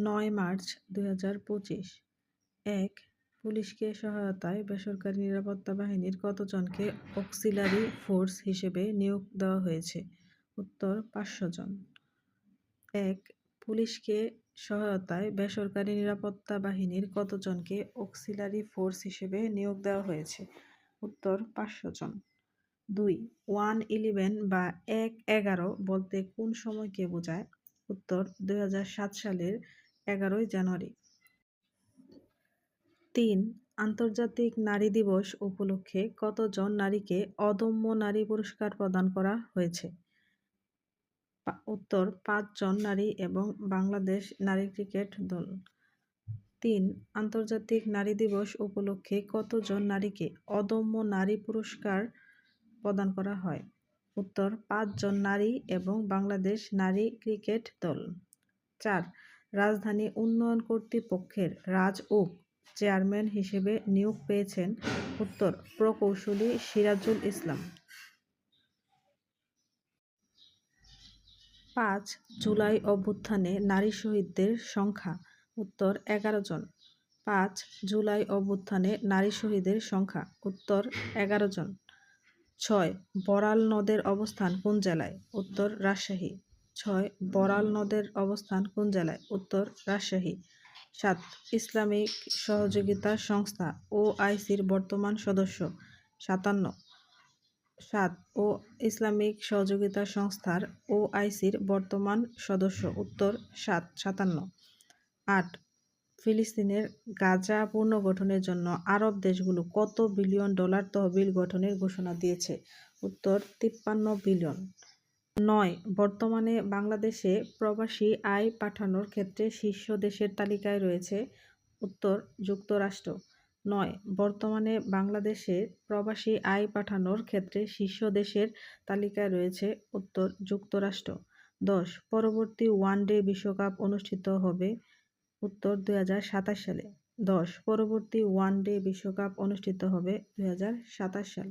নয় মার্চ দুই এক, পুলিশকে সহায়তায় বেসরকারি নিরাপত্তা বাহিনীর কতজনকে অক্সিলারি ফোর্স হিসেবে নিয়োগ দেওয়া হয়েছে? উত্তর, পাঁচশো জন। এক, পুলিশকে সহায়তায় বেসরকারি নিরাপত্তা বাহিনীর কতজনকে অক্সিলারি ফোর্স হিসেবে নিয়োগ দেওয়া হয়েছে? উত্তর, পাঁচশো জন। দুই, ওয়ান ইলেভেন বা এক এগারো বলতে কোন সময়কে বোঝায়? উত্তর দু হাজার সাত সালের এগারোই জানুয়ারি। তিন, আন্তর্জাতিক নারী দিবস উপলক্ষে কতজন নারীকে অদম্য নারী পুরস্কার প্রদান করা হয়েছে? উত্তর, পাঁচজন নারী এবং বাংলাদেশ নারী ক্রিকেট দল। তিন, আন্তর্জাতিক নারী দিবস উপলক্ষে কতজন নারীকে অদম্য নারী পুরস্কার প্রদান করা হয়? উত্তর, পাঁচজন নারী এবং বাংলাদেশ নারী ক্রিকেট দল। চার রাজধানী উন্নয়ন কর্তৃপক্ষের রাজউক চেয়ারম্যান হিসেবে নিয়োগ পেয়েছেন উত্তর প্রকৌশলী সিরাজুল ইসলাম। পাঁচ জুলাই অভ্যুত্থানে নারী শহীদদের সংখ্যা, উত্তর এগারো জন। পাঁচ জুলাই অভ্যুত্থানে নারী শহীদের সংখ্যা, উত্তর এগারো জন। ছয় বরাল নদের অবস্থান কোন জেলায়, উত্তর রাজশাহী। ছয় বরাল নদের অবস্থান কোন জেলায়? উত্তর, রাজশাহী। সাত, ইসলামিক সহযোগিতা সংস্থা ও আইসির বর্তমান সদস্য। সাতান্ন, সাত, ও ইসলামিক সহযোগিতা সংস্থার ও আইসির বর্তমান সদস্য। উত্তর, সাত, সাতান্ন। আট, ফিলিস্তিনের গাজা পুনর্গঠনের জন্য আরব দেশগুলো কত বিলিয়ন ডলার তহবিল গঠনের ঘোষণা দিয়েছে? উত্তর, তিপ্পান্ন বিলিয়ন। নয়, বর্তমানে বাংলাদেশে প্রবাসী আয় পাঠানোর ক্ষেত্রে শীর্ষ দেশের তালিকায় রয়েছে উত্তর যুক্তরাষ্ট্র। নয়, বর্তমানে বাংলাদেশে প্রবাসী আয় পাঠানোর ক্ষেত্রে শীর্ষ দেশের তালিকায় রয়েছে উত্তর যুক্তরাষ্ট্র। দশ, পরবর্তী ওয়ানডে বিশ্বকাপ অনুষ্ঠিত হবে উত্তর দু হাজার সাতাশ সালে। দশ, পরবর্তী ওয়ানডে বিশ্বকাপ অনুষ্ঠিত হবে দু হাজার সাতাশ সাল।